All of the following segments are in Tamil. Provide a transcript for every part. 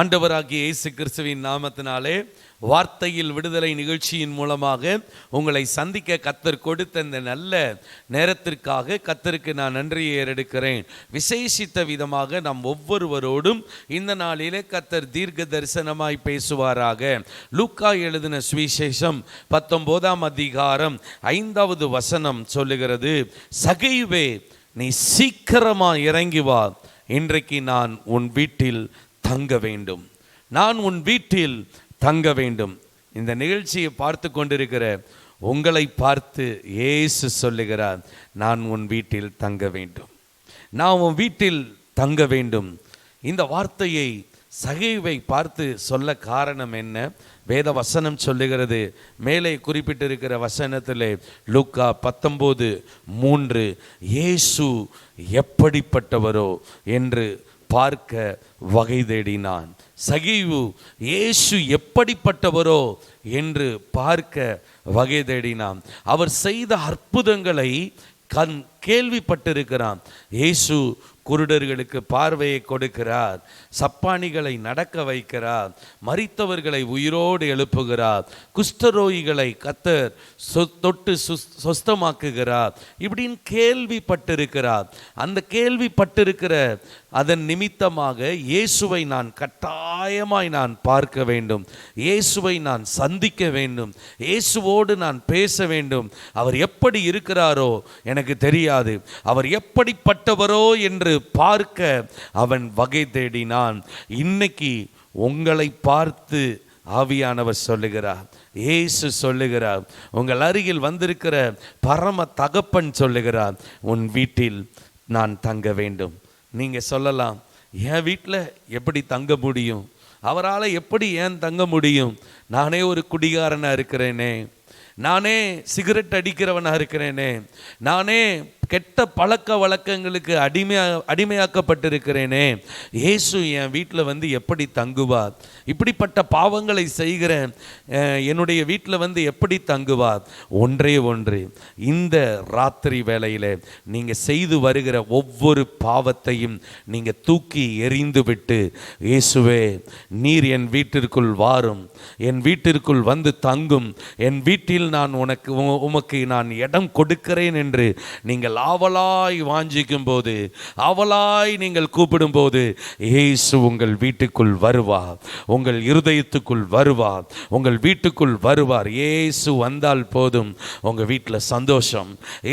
ஆண்டவராகிய இயேசு கிறிஸ்துவின் நாமத்தினாலே வார்த்தையில் விடுதலை நிகழ்ச்சியின் மூலமாக உங்களை சந்திக்க கத்தர் கொடுத்த இந்த நல்ல நேரத்திற்காக கத்தருக்கு நான் நன்றியை ஏறெடுக்கிறேன். விசேஷித்த விதமாக நாம் ஒவ்வொருவரோடும் இந்த நாளிலே கத்தர் தீர்க்க தரிசனமாய் பேசுவாராக. லூக்கா எழுதின சுவிசேஷம் பத்தொன்பதாம் அதிகாரம் ஐந்தாவது வசனம் சொல்லுகிறது சகைவே நீ சீக்கிரமாக இறங்கி வா. இன்றைக்கு நான் உன் வீட்டில் தங்க வேண்டும். நான் உன் வீட்டில் தங்க வேண்டும். இந்த நிகழ்ச்சியை பார்த்து கொண்டிருக்கிற உங்களை பார்த்து ஏசு சொல்லுகிறார் நான் உன் வீட்டில் தங்க வேண்டும். நான் உன் வீட்டில் தங்க வேண்டும். இந்த வார்த்தையை சகைவை பார்த்து சொல்ல காரணம் என்ன? வேத வசனம் சொல்லுகிறது மேலே குறிப்பிட்டிருக்கிற வசனத்திலே லுக்கா பத்தொம்போது மூன்று இயேசு எப்படிப்பட்டவரோ? என்று பார்க்க வகை தேடினான். சகிவு இயேசு எப்படிப்பட்டவரோ? என்று பார்க்க வகை தேடினான். அவர் செய்த அற்புதங்களை கண் கேள்விப்பட்டிருக்கிறான். இயேசு குருடர்களுக்கு பார்வையை கொடுக்கிறார் சப்பானிகளை நடக்க வைக்கிறார் மறித்தவர்களை உயிரோடு எழுப்புகிறார் குஷ்டரோகிகளை கத்தர் தொட்டு சொஸ்தமாக்குகிறார் இப்படின்னு கேள்விப்பட்டிருக்கிறார். அந்த கேள்விப்பட்டிருக்கிற அதன் நிமித்தமாக இயேசுவை நான் கட்டாயமாய் நான் பார்க்க வேண்டும். இயேசுவை நான் சந்திக்க வேண்டும். இயேசுவோடு நான் பேச வேண்டும். அவர் எப்படி இருக்கிறாரோ எனக்கு தெரியாது. அவர் எப்படிப்பட்டவரோ என்று பார்க்க அவன் வகை தேடினான். இன்னைக்கு உங்களை பார்த்து ஆவியானவர் சொல்லுகிறார். இயேசு சொல்லுகிறார். உங்கள் அருகில் வந்திருக்கிற பரம தகப்பன் சொல்லுகிறார். உன் வீட்டில் நான் தங்க வேண்டும். நீங்கள் சொல்லலாம் என் வீட்டில் எப்படி தங்க முடியும்? அவரால் எப்படி ஏன் தங்க முடியும்? நானே ஒரு குடிகாரனாக இருக்கிறேனே. நானே சிகரெட் அடிக்கிறவனாக இருக்கிறேனே. நானே கெட்ட பழக்க வழக்கங்களுக்கு அடிமையா அடிமையாக்கப்பட்டிருக்கிறேனே. இயேசு என் வீட்டில் வந்து எப்படி தங்குவார்? இப்படிப்பட்ட பாவங்களை செய்கிறேன் என்னுடைய வீட்டில் வந்து எப்படி தங்குவார்? ஒன்றே ஒன்று இந்த ராத்திரி வேளையில் நீங்கள் செய்து வருகிற ஒவ்வொரு பாவத்தையும் நீங்கள் தூக்கி எறிந்து விட்டு இயேசுவே நீர் என் வீட்டிற்குள் வாரும். என் வீட்டிற்குள் வந்து தங்கும். என் வீட்டில் நான் உனக்கு உமக்கு நான் இடம் கொடுக்கிறேன் என்று நீங்கள் அவளாய் வாஞ்சிக்கும் போது அவளாய் நீங்கள் கூப்பிடும்போது ஏசு உங்கள் வீட்டுக்குள் வருவார் உங்கள் இருதயத்துக்குள் வருவார் உங்கள் வீட்டுக்குள் வருவார். ஏசு வந்தால் போதும் உங்கள் வீட்டில் சந்தோஷம்.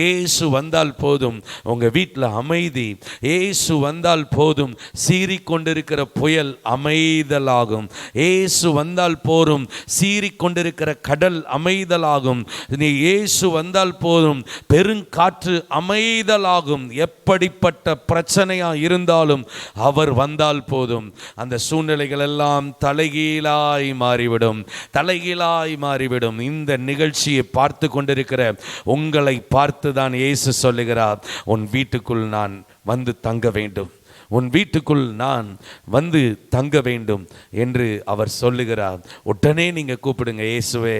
ஏசு வந்தால் போதும் உங்கள் வீட்டில் அமைதி. ஏசு வந்தால் போதும் சீறிக்கொண்டிருக்கிற புயல் அமைதலாகும். ஏசு வந்தால் போதும் சீறிக்கொண்டிருக்கிற கடல் அமைதலாகும். நீ இயேசு வந்தால் போதும் பெருங்காற்று அமை அமைதலாகும் எப்படிப்பட்ட பிரச்சனையா இருந்தாலும் அவர் வந்தால் போதும். அந்த சூழ்நிலைகள் எல்லாம் தலைகீழாய் மாறிவிடும். தலைகீழாய் மாறிவிடும். இந்த நிகழ்ச்சியை பார்த்து கொண்டிருக்கிற உங்களை பார்த்து தான் இயேசு சொல்லுகிறார். உன் வீட்டுக்குள் நான் வந்து தங்க வேண்டும். உன் வீட்டுக்குள் நான் வந்து தங்க வேண்டும் என்று அவர் சொல்லுகிறார். உடனே நீங்கள் கூப்பிடுங்க இயேசுவே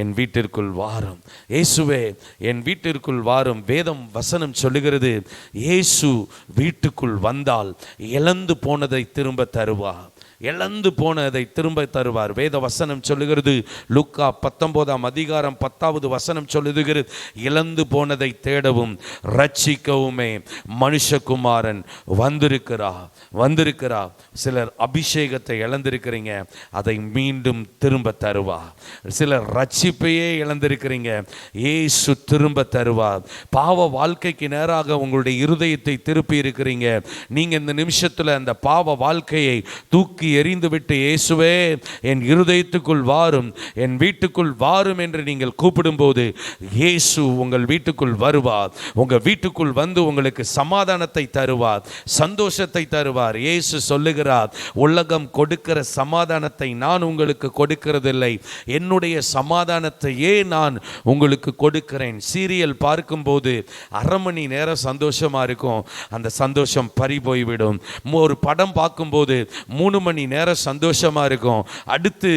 என் வீட்டிற்குள் வாரும். இயேசுவே என் வீட்டிற்குள் வாரும். வேதம் வசனம் சொல்லுகிறது இயேசு வீட்டுக்குள் வந்தால் இழந்து போனதை திரும்ப தருவார். இழந்து போனதை திரும்ப தருவார். வேத வசனம் சொல்லுகிறது. லுக்கா பத்தொன்பதாம் அதிகாரம் பத்தாவது வசனம் சொல்லுகிறது. இழந்து போனதை தேடவும் ரட்சிக்கவுமே மனுஷகுமாரன் வந்திருக்கிறா வந்திருக்கிறா. சிலர் அபிஷேகத்தை இழந்திருக்கிறீங்க அதை மீண்டும் திரும்ப தருவா. சிலர் ரட்சிப்பையே இழந்திருக்கிறீங்க ஏசு திரும்ப தருவா. பாவ வாழ்க்கைக்கு நேராக உங்களுடைய இருதயத்தை திருப்பி இருக்கிறீங்க. நீங்கள் இந்த நிமிஷத்தில் அந்த பாவ வாழ்க்கையை தூக்கி எரிந்துவிட்டு இயேசுவே என் இருதயத்துக்குள் வாரும் என் வீட்டுக்குள் வாரும் என்று நீங்கள் கூப்பிடும்போது இயேசு உங்கள் வீட்டுக்குள் வருவார். உங்க வீட்டுக்குள் வந்து உங்களுக்கு சமாதானத்தை தருவார் சந்தோஷத்தை தருவார். இயேசு சொல்லுகிறார் உலகம் கொடுக்கிற சமாதானத்தை நான் உங்களுக்கு கொடுக்கிறதில்லை. என்னுடைய சமாதானத்தையே நான் உங்களுக்கு கொடுக்கிறேன். சீரியல் பார்க்கும்போது அரை மணி நேரம் சந்தோஷமா இருக்கும். அந்த சந்தோஷம் பறி போய்விடும். ஒரு படம் பார்க்கும்போது மூணு மணி மணி நேரம் சந்தோஷமா இருக்கும். அடுத்து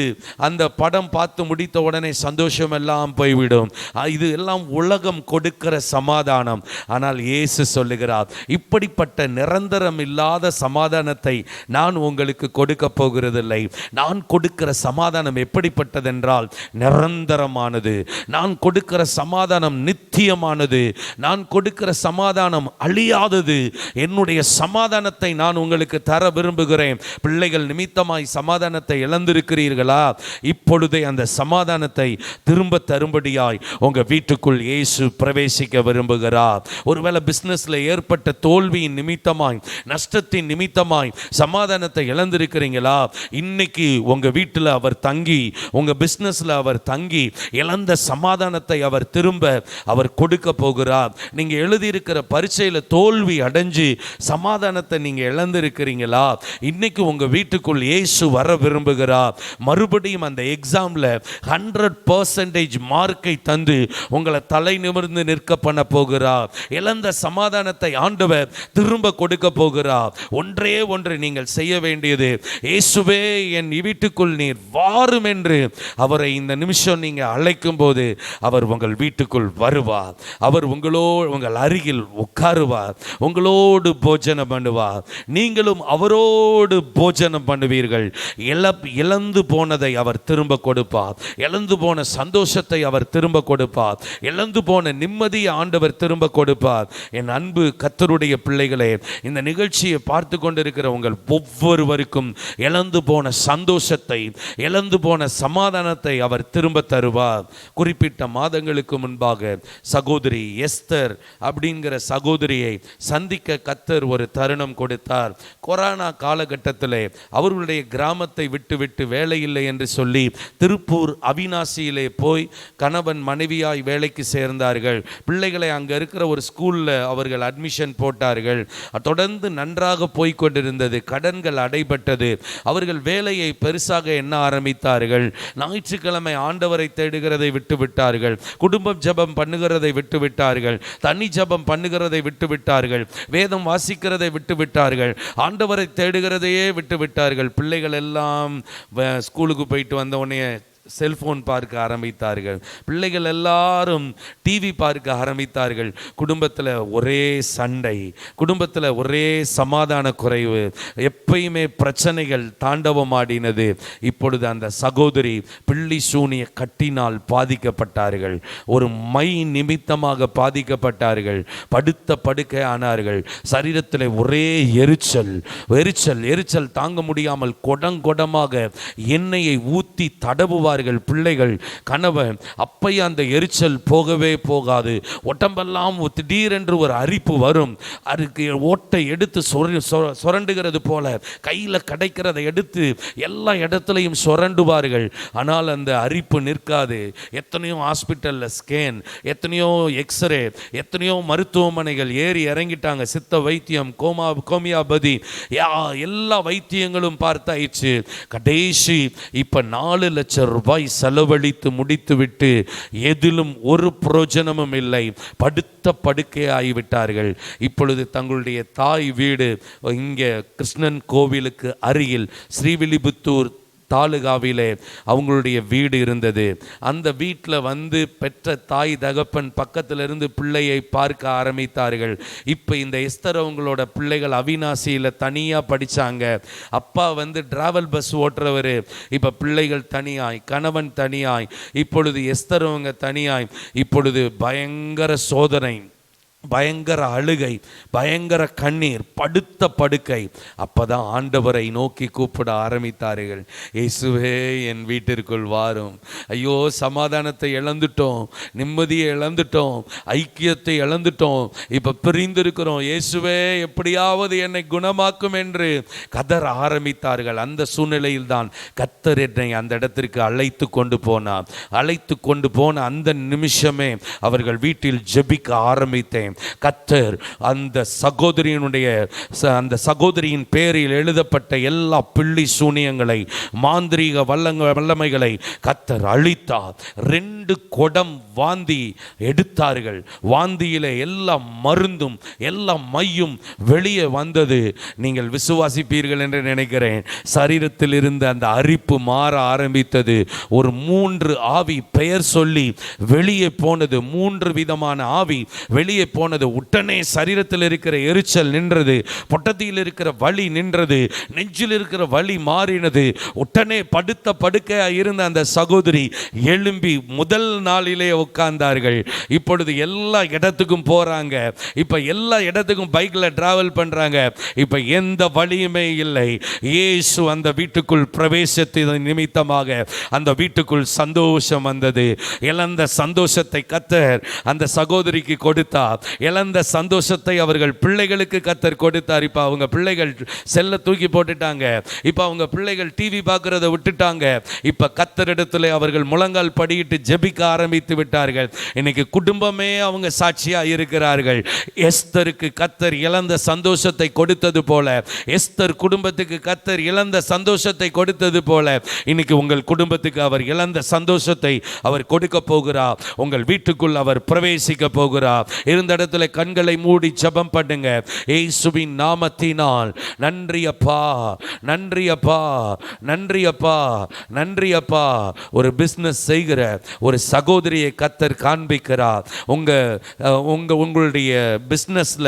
அந்த படம் பார்த்து முடித்த உடனே சந்தோஷம் எல்லாம் போய்விடும். இது எல்லாம் உலகம் கொடுக்கிற சமாதானம். ஆனால் இயேசு சொல்லுகிறார் இப்படிப்பட்ட நிரந்தரம் இல்லாத சமாதானத்தை நான் உங்களுக்கு கொடுக்க போகிறதில்லை. நான் கொடுக்கிற சமாதானம் எப்படிப்பட்டதென்றால் நிரந்தரமானது. நான் கொடுக்கிற சமாதானம் நித்தியமானது. நான் கொடுக்கிற சமாதானம் அழியாதது. என்னுடைய சமாதானத்தை நான் உங்களுக்கு தர விரும்புகிறேன். பிள்ளைகள் நிமித்தமாய் சமாதானத்தை இழந்திருக்கிறீர்களா? இப்பொழுதே அந்த சமாதானத்தை திரும்ப தரும்படியாய் உங்க வீட்டுக்குள் இயேசு பிரவேசிக்க விரும்புகிறார். ஒருவேளை பிஸ்னஸில் ஏற்பட்ட தோல்வியின் நிமித்தமாய் நஷ்டத்தின் நிமித்தமாய் சமாதானத்தை இழந்திருக்கிறீங்களா? இன்னைக்கு உங்க வீட்டில் அவர் தங்கி உங்க பிஸ்னஸில் அவர் தங்கி இழந்த சமாதானத்தை அவர் திரும்ப அவர் கொடுக்க போகிறார். நீங்கள் எழுதியிருக்கிற பரீட்சையில தோல்வி அடைஞ்சு சமாதானத்தை நீங்கள் இழந்திருக்கிறீங்களா? இன்னைக்கு உங்க வீட்டுக்குள் இயேசு வர விரும்புகிறார். மறுபடியும் அந்த எக்ஸாமில் ஹண்ட்ரட் பர்சன்டேஜ் மார்க்கை தந்து உங்களை தலை நிமிர்ந்து நிற்க பண்ண போகிறார். இழந்த சமாதானத்தை ஆண்டவர் திரும்ப கொடுக்க போகிறார். ஒன்றே ஒன்று நீங்கள் செய்ய வேண்டியது இயேசுவே என் வீட்டுக்குள் நீர் வாரும் என்று அவரை இந்த நிமிஷம் நீங்க அழைக்கும் போது அவர் உங்கள் வீட்டுக்குள் வருவார். அவர் உங்களோ உங்கள் அருகில் உட்காருவார். உங்களோடு போஜனம் பண்ணுவார். நீங்களும் அவரோடு போஜனம் பண்ணுவீர்கள். இழ இழந்து போனதை அவர் திரும்ப கொடுப்பார். இழந்து போன சந்தோஷத்தை அவர் திரும்ப கொடுப்பார். இழந்து போன நிம்மதியை ஆண்டவர் திரும்ப கொடுப்பார். என் அன்பு கத்தருடைய பிள்ளைகளே இந்த நிகழ்ச்சியை பார்த்து கொண்டிருக்கிற உங்கள் ஒவ்வொருவருக்கும் இழந்து போன சந்தோஷத்தை இழந்து போன சமாதானத்தை அவர் திரும்ப தருவார். குறிப்பிட்ட மாதங்களுக்கு முன்பாக சகோதரி எஸ்தர் அப்படிங்கிற சகோதரியை சந்திக்க கத்தர் ஒரு தருணம் கொடுத்தார். கொரோனா காலகட்டத்தில் அவர்களுடைய கிராமத்தை விட்டுவிட்டு வேலையில்லை வேலை இல்லை என்று சொல்லி திருப்பூர் அவினாசியிலே போய் கணவன் மனைவியாய் வேலைக்கு சேர்ந்தார்கள். பிள்ளைகளை அங்கே இருக்கிற ஒரு ஸ்கூலில் அவர்கள் அட்மிஷன் போட்டார்கள். தொடர்ந்து நன்றாக போய்கொண்டிருந்தது கடன்கள் அடைபட்டது. அவர்கள் வேலையை பெருசாக எண்ண ஆரம்பித்தார்கள். ஞாயிற்றுக்கிழமை ஆண்டவரை தேடுகிறதை விட்டு விட்டார்கள். குடும்பம் ஜெபம் பண்ணுகிறதை விட்டு விட்டார்கள். தனி ஜெபம் பண்ணுகிறதை விட்டு விட்டார்கள். வேதம் வாசிக்கிறதை விட்டு விட்டார்கள். ஆண்டவரை தேடுகிறதையே விட்டு இருக்கிறார்கள் பிள்ளைகள் எல்லாம் ஸ்கூலுக்கு போயிட்டு வந்த உடனே செல்போன் பார்க்க ஆரம்பித்தார்கள். பிள்ளைகள் எல்லாரும் டிவி பார்க்க ஆரம்பித்தார்கள். குடும்பத்தில் ஒரே சண்டை குடும்பத்தில் ஒரே சமாதான குறைவு எப்பயுமே பிரச்சனைகள் தாண்டவமாடினது இப்பொழுது அந்த சகோதரி பிள்ளி சூனிய கட்டினால் பாதிக்கப்பட்டார்கள். ஒரு மை நிமித்தமாக பாதிக்கப்பட்டார்கள். படுத்த படுக்கை ஆனார்கள். சரீரத்தில் ஒரே எரிச்சல் எரிச்சல் எரிச்சல் தாங்க முடியாமல் கொடங்கொடமாக எண்ணெயை ஊத்தி தடவுவார்கள் பிள்ளைகள் கணவன் அப்பைய அந்த எரிச்சல் போகவே போகாது. உடம்பெல்லாம் திடீரென்று ஒரு அரிப்பு வரும். அதுக்கு ஓட்டை எடுத்து சொர சொ- சுரண்டுகிறது போல கையில் கிடைக்கிறதை எடுத்து எல்லா இடத்துலையும் சுரண்டுவார்கள். ஆனால் அந்த அரிப்பு நிற்காது. எத்தனையோ ஹாஸ்பிட்டலில் ஸ்கேன் எத்தனையோ எக்ஸ்ரே எத்தனையோ மருத்துவமனைகள் ஏறி இறங்கிட்டாங்க. சித்த வைத்தியம் கோமா கோமியாபதி யா எல்லா வைத்தியங்களும் பார்த்தாயிடுச்சு கடைசி இப்போ நாலு லட்சம் ரூபாய் செலவழித்து முடித்துவிட்டு எதிலும் ஒரு பிரயோஜனமும் இல்லை. படுத்த படுக்கை ஆகிவிட்டார்கள் இப்பொழுது தங்களுடைய தாய் வீடு இங்கே கிருஷ்ணன் கோவிலுக்கு அருகில் ஸ்ரீவில்லிபுத்தூர் தாலுகாவிலே அவங்களுடைய வீடு இருந்தது. அந்த வீட்டில் வந்து பெற்ற தாய் தகப்பன் பக்கத்திலிருந்து பிள்ளையை பார்க்க ஆரம்பித்தார்கள். இப்போ இந்த எஸ்தர் அவங்களோட பிள்ளைகள் அவினாசியில் தனியாக படித்தாங்க அப்பா வந்து டிராவல் பஸ் ஓட்டுறவர். இப்போ பிள்ளைகள் தனியாய் கணவன் தனியாய் இப்பொழுது எஸ்தர் அவங்க தனியாய் இப்பொழுது பயங்கர சோதனை. பயங்கர அழுகை பயங்கர கண்ணீர் படுத்த படுக்கை. அப்போதான் ஆண்டவரை நோக்கி கூப்பிட ஆரம்பித்தார்கள். இயேசுவே என் வீட்டிற்குள் வாரும். ஐயோ சமாதானத்தை இழந்துட்டோம் நிம்மதியை இழந்துட்டோம் ஐக்கியத்தை இழந்துட்டோம். இப்போ பிரிந்திருக்கிறோம். இயேசுவே எப்படியாவது என்னை குணமாக்கும் என்று கதற ஆரம்பித்தார்கள். அந்த சூழ்நிலையில் தான் கத்தர் என்னை அந்த இடத்திற்கு அழைத்து கொண்டு போனார். அழைத்து கொண்டு போன அந்த நிமிஷமே அவர்கள் வீட்டில் ஜெபிக்க ஆரம்பித்தேன். கத்தர் அந்த சகோதரியினுடைய அந்த சகோதரியின் பேரில் எழுதப்பட்ட எல்லா பிள்ளி சூனியங்களை மாந்திரீக வல்லங்க வல்லமைகளை கத்தர் அழித்தார். ரெண்டு குடம் வாந்தி எடுத்தார்கள். வாந்தியிலே எல்லா மருந்தும் எல்லா மையும் வெளியே வந்தது. நீங்கள் விசுவாசிப்பீர்கள் என்று நினைக்கிறேன். சரீரத்தில் இருந்த அந்த அரிப்பு மாற ஆரம்பித்தது. ஒரு மூன்று ஆவி பெயர் சொல்லி வெளியே போனது. மூன்று விதமான ஆவி வெளியே போன போனது உடனே சரீரத்தில் இருக்கிற எரிச்சல் நின்றது பொட்டத்தியில் இருக்கிற வலி நின்றது நெஞ்சில் இருக்கிற வலி மாறினது. உடனே படுத்த படுக்கையாக இருந்த அந்த சகோதரி எழும்பி முதல் நாளிலே உட்கார்ந்தார்கள். இப்பொழுது எல்லா இடத்துக்கும் போகிறாங்க இப்போ எல்லா இடத்துக்கும் பைக்கில் டிராவல் பண்ணுறாங்க இப்போ எந்த வழியுமே இல்லை. இயேசு அந்த வீட்டுக்குள் பிரவேசத்தின் நிமித்தமாக அந்த வீட்டுக்குள் சந்தோஷம் வந்தது. இழந்த சந்தோஷத்தை கத்தர் அந்த சகோதரிக்கு கொடுத்தார். இழந்த சந்தோஷத்தை அவர்கள் பிள்ளைகளுக்கு கத்தர் கொடுத்தார். இப்போ அவங்க பிள்ளைகள் செல்ல தூக்கி போட்டுட்டாங்க. இப்போ அவங்க பிள்ளைகள் டிவி பார்க்குறத விட்டுட்டாங்க. இப்போ கத்தரிடத்தில் அவர்கள் முழங்கால் படியிட்டு ஜெபிக்க ஆரம்பித்து விட்டார்கள். இன்னைக்கு குடும்பமே அவங்க சாட்சியாக இருக்கிறார்கள். எஸ்தருக்கு கத்தர் இழந்த சந்தோஷத்தை கொடுத்தது போல எஸ்தர் குடும்பத்துக்கு கத்தர் இழந்த சந்தோஷத்தை கொடுத்தது போல இன்னைக்கு உங்கள் குடும்பத்துக்கு அவர் இழந்த சந்தோஷத்தை அவர் கொடுக்க போகிறார் உங்கள் வீட்டுக்குள் அவர் பிரவேசிக்க போகிறார் இருந்த இடத்துல கண்களை மூடி ஜபம் பண்ணுங்க. ஏசுவின் நாமத்தினால். நன்றி அப்பா நன்றி அப்பா நன்றி அப்பா நன்றி அப்பா. ஒரு பிஸ்னஸ் செய்கிற ஒரு சகோதரியை கத்தர் காண்பிக்கிறார். உங்க உங்க உங்களுடைய பிஸ்னஸ்ல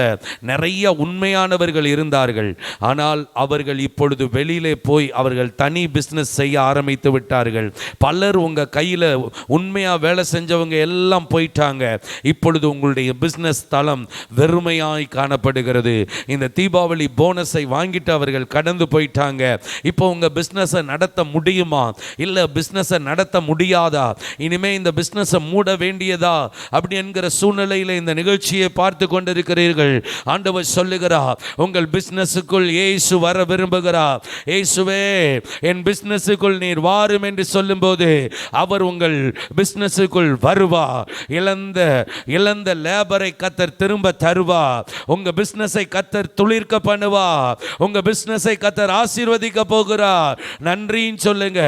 நிறைய உண்மையானவர்கள் இருந்தார்கள். ஆனால் அவர்கள் இப்பொழுது வெளியிலே போய் அவர்கள் தனி பிஸ்னஸ் செய்ய ஆரம்பித்து விட்டார்கள். பலர் உங்க கையில் உண்மையா வேலை செஞ்சவங்க எல்லாம் போயிட்டாங்க. இப்பொழுது உங்களுடைய பிஸ்னஸ் ஸ்தலம் வெறுமையாய் காணப்படுகிறது. இந்த தீபாவளி போனஸை வாங்கிட்டு அவர்கள் கடந்து போயிட்டாங்க. இப்போ உங்க பிஸ்னஸை நடத்த முடியுமா? இல்லை பிஸ்னஸை நடத்த முடியாதா? இனிமே இந்த பிஸ்னஸை மூட வேண்டியதா? அப்படி என்கிற சூழ்நிலையில் இந்த நிகழ்ச்சியை பார்த்து கொண்டிருக்கிறீர்கள். ஆண்டவர் சொல்லுகிறார் உங்கள் பிஸ்னஸுக்குள் ஏசு வர விரும்புகிறார் ஏசுவே என் பிஸ்னஸுக்குள் நீர் வாரும் என்று சொல்லும்போது அவர் உங்கள் பிஸ்னஸுக்குள் வருவா. இழந்த இழந்த லேபரை கத்தர் திரும்ப தருவா. உங்க பிஸ்னஸை கத்தர் துளிர்க்க பண்ணுவா. உங்க பிஸ்னஸை கத்தர் ஆசீர்வதிக்க போகிறா. நன்றின்னு சொல்லுங்க.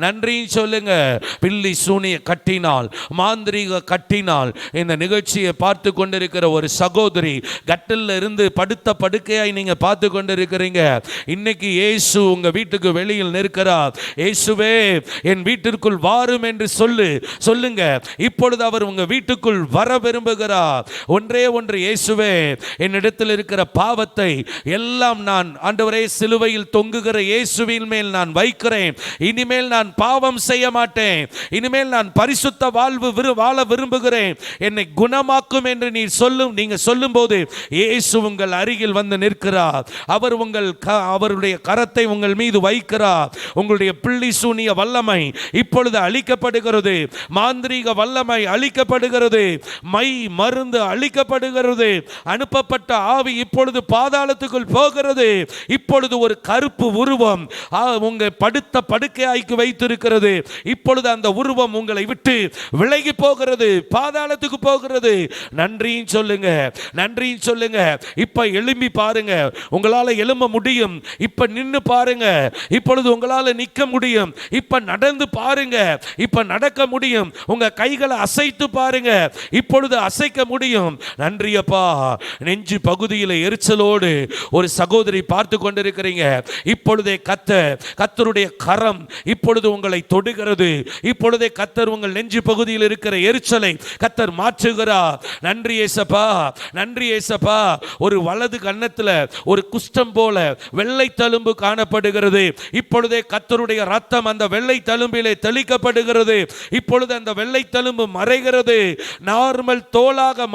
நன்றின்னு சொல்லுங்க. பில்லி சூனிய கட்டினால் மாந்திரீக கட்டினால் இந்த நிகழ்ச்சியை பார்த்து கொண்டிருக்கிற ஒரு சகோதரி கட்டில் இருந்து படுத்த படுக்கையாய் நீங்க பார்த்து கொண்டிருக்கிறீங்க. இன்னைக்கு இயேசு உங்க வீட்டுக்கு வெளியில் நிற்கிறார் இயேசுவே என் வீட்டிற்குள் வாரும் என்று சொல்லு. சொல்லுங்க. இப்பொழுது அவர் உங்க வீட்டுக்குள் வர விரும்புகிறார் ஒன்றே ஒன்று இயேசுவே என்னிடத்தில் இருக்கிற பாவத்தை எல்லாம் நான் ஆண்டவரே சிலுவையில் தொங்குகிற இயேசுவின் மேல் நான் வைக்கிறேன். இனிமேல் நான் பாவம் செய்ய மாட்டேன். இனிமேல் நான் பரிசுத்த வாழ்வு விரு வாழ விரும்புகிறேன். என்னை குணமாக்கும் என்று நீ சொல்லும் நீங்க சொல்லும்போது இயேசு உங்கள் அருகில் வந்து நிற்கிறார். அவர் உங்கள் க- அவருடைய கரத்தை உங்கள் மீது வைக்கிறார். உங்களுடைய பிள்ளி சூனிய வல்லமை இப்பொழுது அழிக்கப்படுகிறது. மாந்திரீக வல்லமை அழிக்கப்படுகிறது. மை மருந்து அழிக்க அழிக்கப்படுகிறது அனுப்பப்பட்ட ஆவி இப்பொழுது பாதாளத்துக்குள் போகிறது. இப்பொழுது ஒரு கருப்பு உருவம் உங்கள் உங்க படுத்த படுக்கையாய்க்கு வைத்திருக்கிறது. இப்பொழுது அந்த உருவம் உங்களை விட்டு விலகி போகிறது பாதாளத்துக்கு போகிறது. நன்றியும் சொல்லுங்க நன்றியும் சொல்லுங்க. இப்ப எழும்பி பாருங்க உங்களால எழும்ப முடியும். இப்ப நின்று பாருங்க இப்பொழுது உங்களால நிக்க முடியும். இப்ப நடந்து பாருங்க இப்ப நடக்க முடியும். உங்க கைகளை அசைத்து பாருங்க இப்பொழுது அசைக்க முடியும். நன்றி அப்பா நெஞ்சு பகுதியில் எரிச்சலோடு ஒரு சகோதரி பார்த்து கொண்டிருக்கிறீங்க. இப்பொழுதே கத்த கத்தருடைய கரம் இப்பொழுது உங்களை தொடுகிறது. இப்பொழுதே கத்தர் உங்கள் நெஞ்சு பகுதியில் இருக்கிற எரிச்சலை கத்தர் மாற்றுகிறார். நன்றி ஏசப்பா நன்றி ஏசப்பா. ஒரு வலது கன்னத்துல ஒரு குஷ்டம் போல வெள்ளை தழும்பு காணப்படுகிறது. இப்பொழுதே கத்தருடைய ரத்தம் அந்த வெள்ளை தழும்பிலே தெளிக்கப்படுகிறது. இப்பொழுது அந்த வெள்ளை தழும்பு மறைகிறது. நார்மல் தோலாக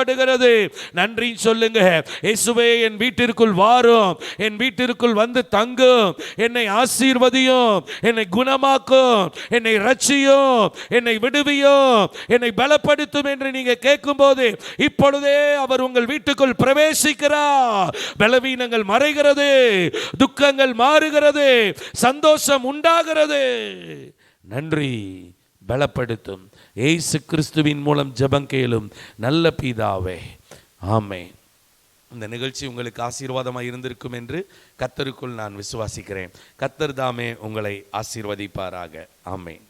மாற்றப்படுகிறது நன்றி சொல்லுங்க. இயேசுவே என் வீட்டிற்குள் வாரும். என் வீட்டிற்குள் வந்து தங்கும். என்னை ஆசீர்வதியும். என்னை குணமாக்கும். என்னை ரட்சியும் என்னை விடுவியும். என்னை பலப்படுத்தும் என்று நீங்க கேட்கும் போது இப்பொழுதே அவர் உங்கள் வீட்டுக்குள் பிரவேசிக்கிறார். பலவீனங்கள் மறைகிறது. துக்கங்கள் மாறுகிறது. சந்தோஷம் உண்டாகிறது. நன்றி. பலப்படுத்தும். ஏசு கிறிஸ்துவின் மூலம் ஜெபம் கேளும் நல்ல பீதாவே. ஆமே இந்த நிகழ்ச்சி உங்களுக்கு ஆசீர்வாதமாக இருந்திருக்கும் என்று கத்தருக்குள் நான் விசுவாசிக்கிறேன். கத்தர் தாமே உங்களை ஆசீர்வதிப்பாராக. ஆமேன்.